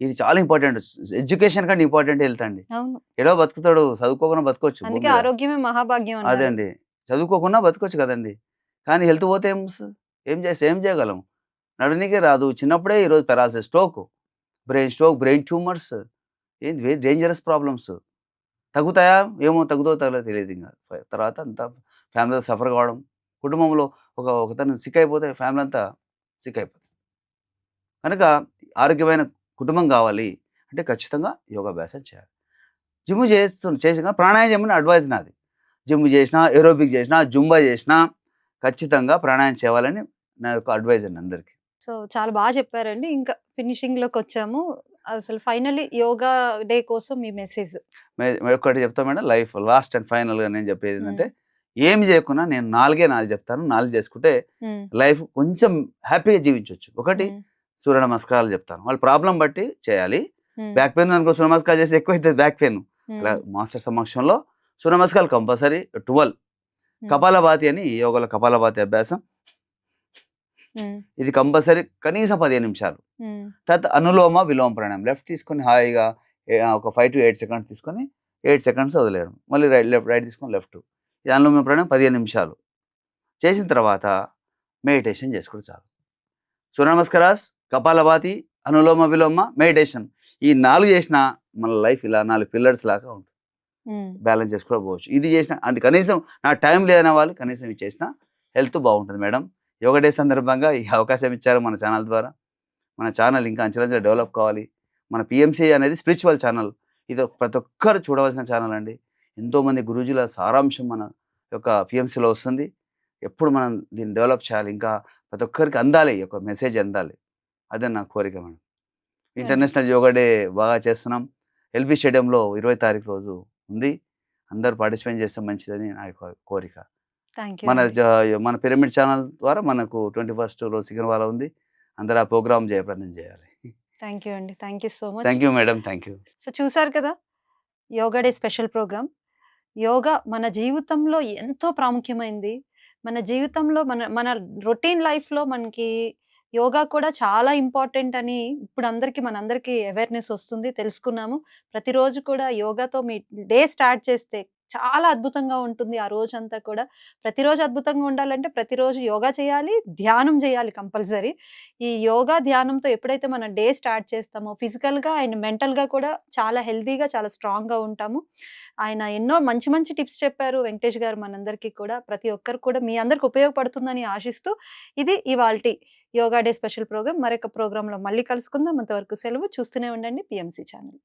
Speaker 2: ఇది చాలా ఇంపార్టెంట్. ఎడ్యుకేషన్ కంటే ఇంపార్టెంట్ హెల్త్ అండి.
Speaker 1: అవును.
Speaker 2: ఎడో బతుకుతాడు చదువుకోకుండా బతకొచ్చు భూమి
Speaker 1: అందుకే
Speaker 2: మీద.
Speaker 1: ఆరోగ్యమే మహాభాగ్యం
Speaker 2: అదే. అండి. చదువుకోకుండా బతకొచ్చు కదండి. కానీ హెల్త్ పోతే ఏం ఏం చేస్తే ఏం చేయగలం? నడవనీకే రాదు. చిన్నప్పుడే ఈరోజు పెరాల్సే stroke. Brain stroke brain tumours. ఏంది? Very dangerous problems. తగ్గుతాయా? ఏమో తగ్గుతో తగ్గదో తెలియదు ఇంకా తర్వాత అంతా ఫ్యామిలీ సఫర్ కావడం. కుటుంబంలో ఒక ఒకతను సిక్ అయిపోతే ఫ్యామిలీ అంతా సిక్ అయిపోతుంది. కనుక ఆరోగ్యమైన కుటుంబం కావాలి. అంటే ఖచ్చితంగా యోగాభ్యాసం చేయాలి. జిమ్ చేస్తు చేసిన ప్రాణాయామం అడ్వైజ్ నాది. జిమ్ చేసినా ఏరోబిక్ చేసినా జుంబా చేసినా ఖచ్చితంగా ప్రాణాయామం చేయాలని నా యొక్క అడ్వైజ్ అండి అందరికీ
Speaker 1: సో చాలా బాగా చెప్పారండి ఇంకా ఫినిషింగ్లోకి వచ్చాము అసలు ఫైనల్లీ యోగా డే కోసం మీ మెసేజ్.
Speaker 2: ఒకటి చెప్తా మేడం లైఫ్ లాస్ట్ అండ్ ఫైనల్‌గా నేను చెప్పేది. ఏంటంటే, ఏమి చేయకున్నా నేను 4 4 చెప్తాను. 4 చేసుకుంటే. లైఫ్ కొంచెం హ్యాపీగా జీవించొచ్చు. ఒకటి. సూర్య నమస్కారాలు చెప్తాను. వాళ్ళ ప్రాబ్లమ్ బట్టి చేయాలి. బ్యాక్ పెయిన్ అనుకో సూర్య నమస్కారాలు చేస్తే ఎక్కువైతది బ్యాక్ పెయిన్. అలా. మాస్టర్ సమక్షంలో సూర్య నమస్కారాలు కంపల్సరీ 12
Speaker 1: హ్మ్.
Speaker 2: కపాలభాతి అని యోగాలో కపాలభాతి అభ్యాసం. ఇది కంపల్సరీ కనీసం 15 నిమిషాలు. తర్వాత అనులోమ, విలోమ ప్రాణాయామం. లెఫ్ట్ తీసుకొని హాయిగా ఏ ఆహ్, ఒక 5-8 సెకండ్స్ తీసుకొని 8 సెకండ్స్ వదిలేయడం. మళ్ళీ రైట్ లెఫ్ట్ రైట్ తీసుకొని లెఫ్ట్. ఇది అనులోమ ప్రాణాయామం 15 నిమిషాలు. చేసిన తర్వాత మెడిటేషన్ చేసుకుంటే చాలు. సూర్య నమస్కారాస్, కపాలభాతి, అనులోమ, విలోమ, మెడిటేషన్. ఈ 4 చేసినా మన లైఫ్ ఇలా 4 పిల్లర్స్ లాగా ఉంటుంది. బ్యాలెన్స్ చేసుకుంటూ పోవచ్చు. ఇది చేసిన అంటే కనీసం నాకు టైం లేదనే వాళ్ళు కనీసం ఇది చేసినా హెల్త్ బాగుంటుంది మేడం. యోగా డే సందర్భంగా ఈ అవకాశం ఇచ్చారు మన ఛానల్ ద్వారా. మన ఛానల్ ఇంకా అంచెలంచెలుగా డెవలప్ కావాలి. మన పీఎంసీ అనేది స్పిరిచువల్ ఛానల్. ఇది ప్రతి ఒక్కరు చూడవలసిన ఛానల్ అండి. ఎంతోమంది గురూజీల సారాంశం మన యొక్క పీఎంసీలో వస్తుంది. ఎప్పుడు మనం దీన్ని డెవలప్ చేయాలి. ఇంకా ప్రతి ఒక్కరికి అందాలి. యొక్క మెసేజ్ అందాలి. అదే నా కోరిక మేడం. ఇంటర్నేషనల్ యోగా డే బాగా చేస్తున్నాం. ఎల్బీ స్టేడియంలో 20 తారీఖు రోజు ఉంది. అందరూ పార్టిసిపేట్ చేస్తే మంచిదని నా కోరిక. మన మన పిరమిడ్ ఛానల్ ద్వారా మనకు 21 రోజు సికింద్రాబాద్‌లో ఉంది. అందరూ ఆ ప్రోగ్రామ్ జయప్రదం చేయాలి.
Speaker 1: థాంక్ యూ అండి. Thank you so much.
Speaker 2: Thank you madam. Thank you.
Speaker 1: So చూసారు కదా! Yoga day special programme. Yoga మన జీవితంలో ఎంతో ప్రాముఖ్యమైంది. మన జీవితంలో మన మన రొటీన్ లైఫ్‌లో మనకి యోగా కూడా చాలా ఇంపార్టెంట్ అని ఇప్పుడు అందరికీ మనందరికీ అవేర్‌నెస్ వస్తుంది. తెలుసుకున్నాము. ప్రతిరోజు కూడా యోగాతో మీ డే స్టార్ట్ చేస్తే చాలా అద్భుతంగా ఉంటుంది ఆ రోజంతా కూడా. ప్రతిరోజు అద్భుతంగా ఉండాలంటే ప్రతిరోజు యోగా చేయాలి, ధ్యానం చేయాలి కంపల్సరీ. ఈ యోగా, ధ్యానంతో ఎప్పుడైతే మన డే స్టార్ట్ చేస్తామో ఫిజికల్‌గా అండ్ మెంటల్‌గా కూడా చాలా హెల్తీగా, చాలా స్ట్రాంగ్‌గా ఉంటాము. ఆయన ఎన్నో మంచి మంచి టిప్స్ చెప్పారు వెంకటేష్ గారు మనందరికీ కూడా. ప్రతి ఒక్కరు కూడా మీ అందరికి ఉపయోగపడుతుందని ఆశిస్తూ ఇది ఇవాల్టి యోగా డే స్పెషల్ ప్రోగ్రామ్. మరొక ప్రోగ్రాంలో మళ్ళీ కలుసుకుందాం. అంతవరకు సెలవు. చూస్తూనే ఉండండి పిఎంసి ఛానల్.